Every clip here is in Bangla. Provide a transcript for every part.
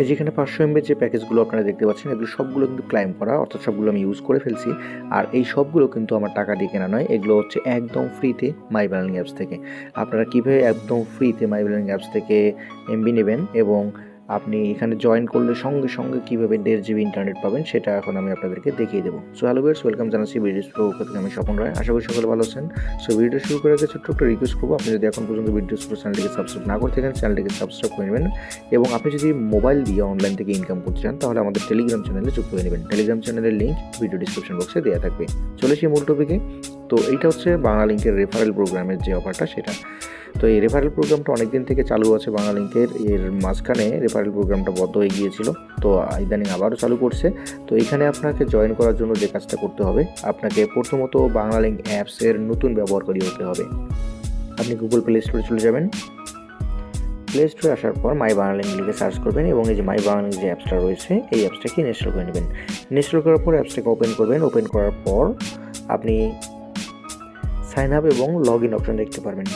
এই যেখানে পাঁচশো এমবের যে প্যাকেজগুলো আপনারা দেখতে পাচ্ছেন, এগুলো সবগুলো কিন্তু ক্লাইম করা, অর্থাৎ সবগুলো আমি ইউজ করে ফেলছি। আর এই সবগুলো কিন্তু আমার টাকা দিয়ে কেনা নয়, এগুলো হচ্ছে একদম ফ্রিতে মাই ব্যালানিং অ্যাপস থেকে। আপনারা কীভাবে একদম ফ্রিতে মাই ব্যালানিং অ্যাপস থেকে এমবি নেবেন এবং আপনি এখানে জয়েন করলে সঙ্গে সঙ্গে কীভাবে দেড় জিবি ইন্টারনেট পাবেন, সেটা এখন আমি আপনাদেরকে দেখিয়ে দেবো। সো হ্যালো বেয়ার্স ওয়েলকাম জানাচ্ছি ভিডিও প্রো থেকে আমি স্বপন রায়। আশা করি সকলে ভালো আছেন। সো ভিডিও শুরু করার আগে ছোট্ট একটা রিকোয়েস্ট করব, আপনি যদি এখন পর্যন্ত ভিডিও প্রো চ্যানেলটিকে সাবস্ক্রাইব না করে থাকেন চ্যানেলটিকে সাবস্ক্রাইব করে নেবেন এবং আপনি যদি মোবাইল দিয়ে অনলাইন থেকে ইনকাম করতে চান, তাহলে আমাদের টেলিগ্রাম চ্যানেলে যুক্ত হয়ে নেবেন। টেলিগ্রাম চ্যানেলের লিঙ্ক ভিডিও ডিসক্রিপশন বক্সে দেওয়া থাকবে। চলে সেই মূল টপিকে তো এইটা হচ্ছে বাংলা লিঙ্কের রেফারেল প্রোগ্রামের যে অফারটা সেটা। তো এই রেফারেল প্রোগ্রামটা অনেক দিন থেকে চালু আছে বাংলা লিঙ্কের এর মাঝখানে রেফারেল প্রোগ্রামটা বন্ধ হয়ে গিয়েছিল। তো ইদানিং আবারও চালু করছে। তো এখানে আপনাকে জয়েন করার জন্য যে কাজটা করতে হবে, আপনাকে প্রথমত বাংলা লিঙ্ক অ্যাপসের নতুন ব্যবহারকারী হতে হবে। আপনি গুগল প্লে স্টোরে চলে যাবেন। প্লে স্টোরে আসার পর মাই বাংলালিঙ্ক লিখে সার্চ করবেন এবং এই যে মাই বাংলালিঙ্ক যে অ্যাপসটা রয়েছে, এই অ্যাপসটাকে ইনস্টল করে নেবেন। ইনস্টল করার পর অ্যাপসটাকে ওপেন করবেন। ওপেন করার পর আপনি সাইন আপ এবং লগ ইন অপশন দেখতে পারবেন।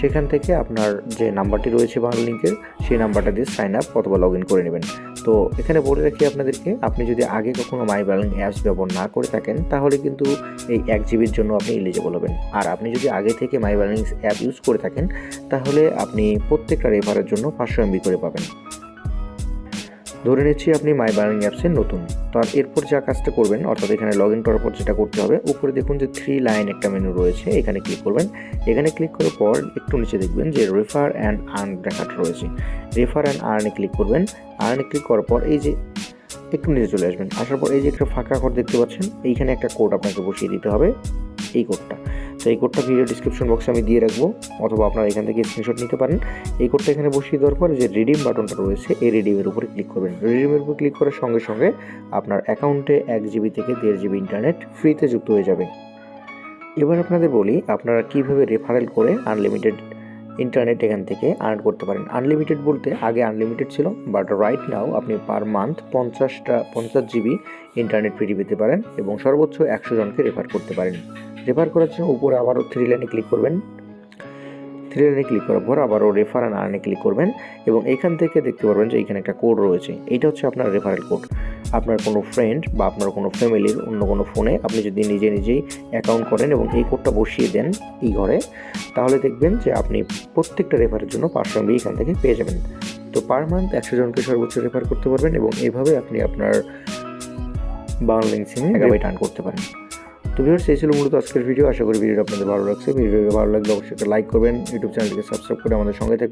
সেখান থেকে আপনার যে নাম্বারটি রয়েছে বাংলা লিঙ্কের সেই নাম্বারটা দিয়ে সাইন আপ অথবা লগ ইন করে নেবেন। তো এখানে বলে রাখি আপনাদেরকে, আপনি যদি আগে কখনো মাই ব্যালেন্স অ্যাপস ব্যবহার না করে থাকেন, তাহলে কিন্তু এই এক জিবির জন্য আপনি এলিজিবল হবেন। আর আপনি যদি আগে থেকে মাই ব্যালেন্স অ্যাপ ইউজ করে থাকেন, তাহলে আপনি প্রত্যেকটা রেফারের জন্য পাঁচশো এমবি করে পাবেন। ধরে নিচ্ছি আপনি মাই বার্নিং অ্যাপসের নতুন। তো আর এরপর যা কাজটা করবেন, অর্থাৎ এখানে লগ ইন করার পর যেটা করতে হবে, উপরে দেখুন যে থ্রি লাইন একটা মেনু রয়েছে, এখানে ক্লিক করবেন। এখানে ক্লিক করার পর একটু নিচে দেখবেন যে রেফার অ্যান্ড আর্ন দেখাটা রয়েছে। রেফার অ্যান্ড আর্নে ক্লিক করবেন। আর্নে ক্লিক করার পর এই যে একটু নিচে চলে আসবেন। আসার পর এই যে একটা ফাঁকা ঘর দেখতে পাচ্ছেন, এইখানে একটা কোড আপনাকে বসিয়ে দিতে হবে, এই কোডটা তো এই কোডটা ভিডিও ডিসক্রিপশন বক্সে আমি দিয়ে রাখব, অথবা আপনারা এখান থেকে স্ক্রিনশট নিতে পারেন। এই কোডটা এখানে বসিয়ে দেওয়ার পর যে রিডিম বাটনটা রয়েছে, এই রিডিমের উপরে ক্লিক করবেন। রিডিমের উপর ক্লিক করার সঙ্গে সঙ্গে আপনার অ্যাকাউন্টে এক জিবি থেকে দেড় জিবি ইন্টারনেট ফ্রিতে যুক্ত হয়ে যাবে। এবার আপনাদের বলি, আপনারা কীভাবে রেফারেল করে আনলিমিটেড ইন্টারনেট এখান থেকে আর্ন করতে পারেন? আনলিমিটেড বলতে আগে আনলিমিটেড ছিল বাট রাইট নাও আপনি পার মান্থ পঞ্চাশটা, পঞ্চাশ জিবি ইন্টারনেট ফ্রি পেতে পারেন এবং সর্বোচ্চ একশো জনকে রেফার করতে পারেন। রেফার করার জন্য উপরে আবারও থ্রি লাইনে ক্লিক করবেন। থ্রি লাইনে ক্লিক করার পর আবারও রেফার অ্যান্ড আর্নে ক্লিক করবেন এবং এখান থেকে দেখতে পারবেন যে এখানে একটা কোড রয়েছে। এইটা হচ্ছে আপনার রেফারেল কোড আপনার কোনো ফ্রেন্ড বা আপনার কোনো ফ্যামিলির অন্য কোনো ফোনে আপনি যদি নিজে নিজেই অ্যাকাউন্ট করেন এবং এই কোডটা বসিয়ে দেন এই ঘরে তাহলে দেখবেন যে আপনি প্রত্যেকটা রেফারের জন্য পাঁচশো এমবি এখান থেকে পেয়ে যাবেন। তো পার মান্থ একশো জনকে সর্বোচ্চ রেফার করতে পারবেন এবং এভাবে আপনি আপনার বাংলা সিমে মেগাবাইট আর্ন করতে পারেন। তো ভিউর্স এই ছিল মূলত আজকের ভিডিও আশা করি ভিডিওটা আপনাদের ভালো লাগছে। ভিডিওটা ভালো লাগলে অবশ্যই একটা লাইক করবেন। ইউটিউব চ্যানেলকে সাবস্ক্রাইব করে আমাদের সঙ্গে থাকবেন।